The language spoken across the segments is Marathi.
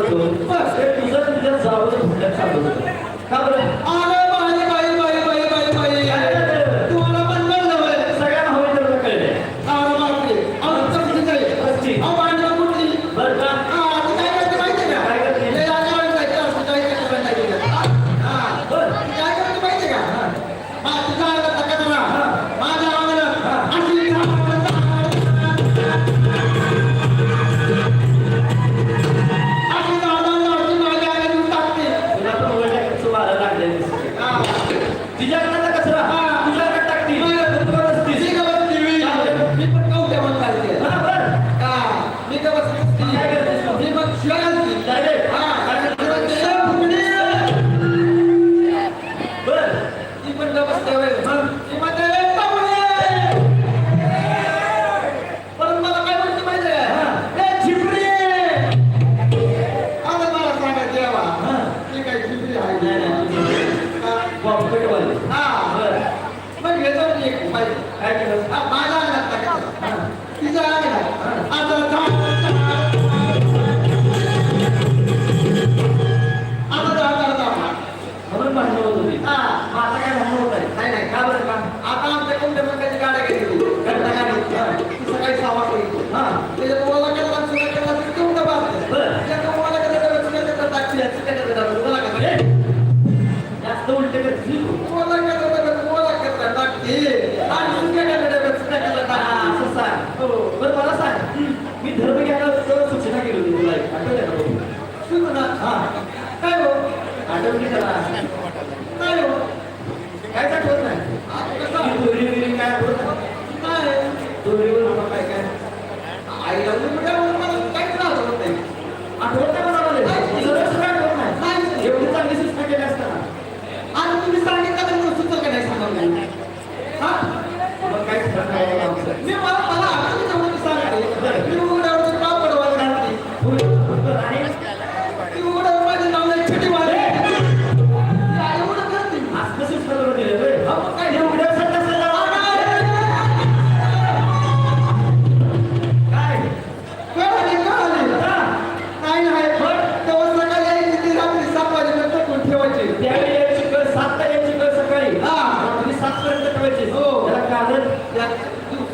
होतो बस हे तुझं तुझ्या जावं तुझ्या चालू होतं का बरं नाही आता काय म्हणून नाही नाही का बरं? का आता आमच्या कोणत्या Немає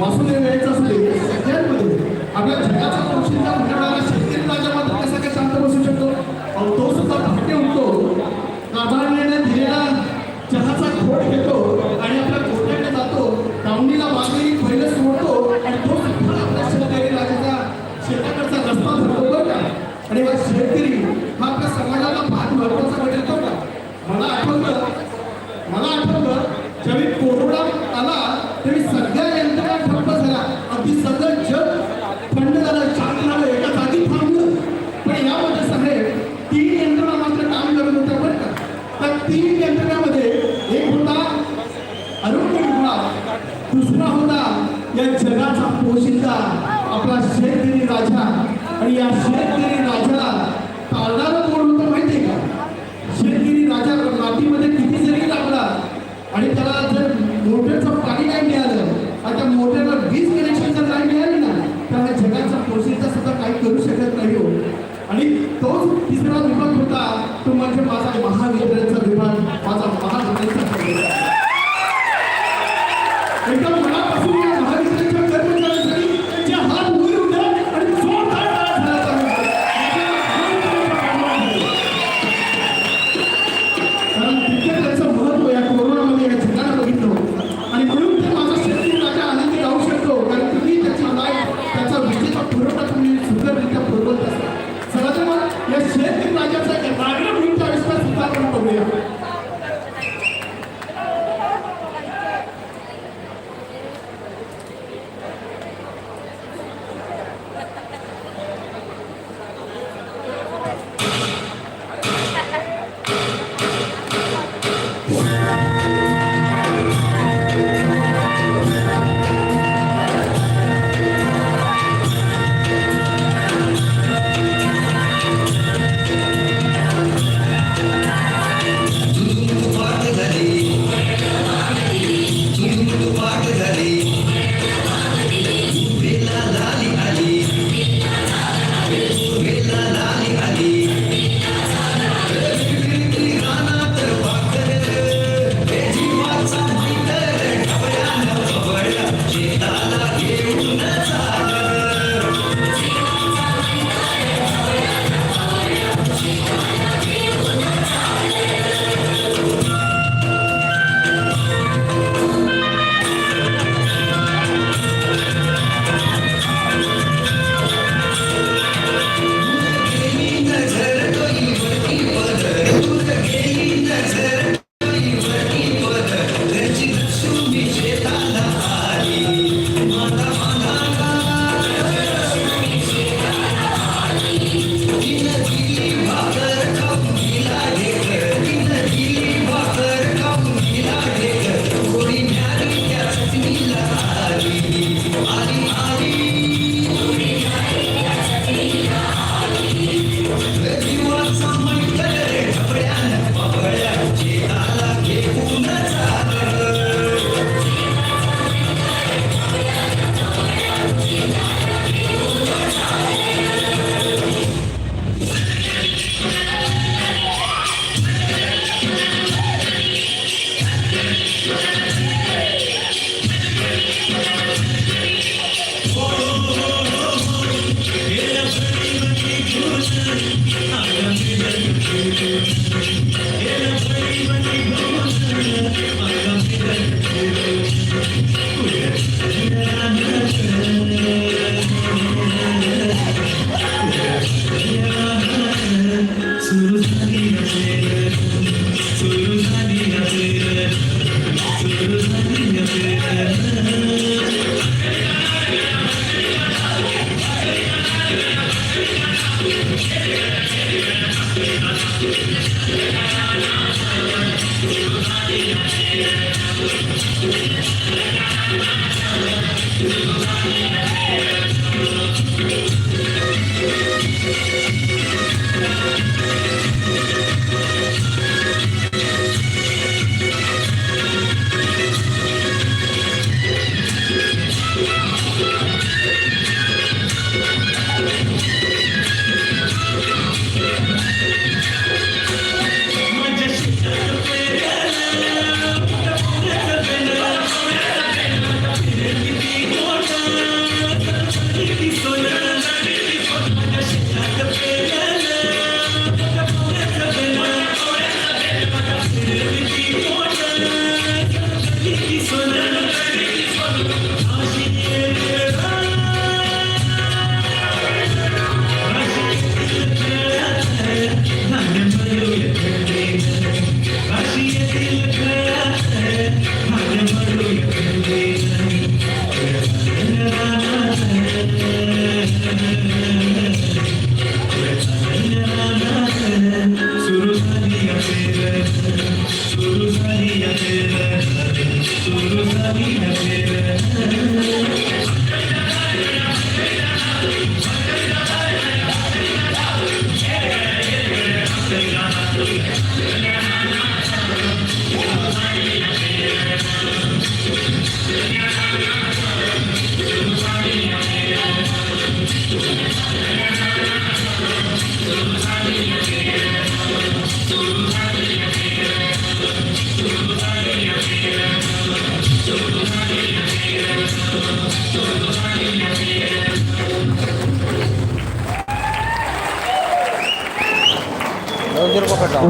వసూలు వేచ या शेतगिरी राजाला टाळणारा कोण होतं माहिती का? शेतगिरी राजा मातीमध्ये किती जरी लागला आणि त्याला जर मोटरचं पाणी नाही मिळालं आणि त्या मोटरला वीज कनेक्शन जर नाही मिळाली ना त्या जगाचा पोषणचा सुद्धा काही करू शकत नाही हो. आणि तोच तिसरा विभाग होता तो म्हणजे माझा महाविद्यालयाचा विभाग माझा महाविद्यालयाचा एकदम मनापासून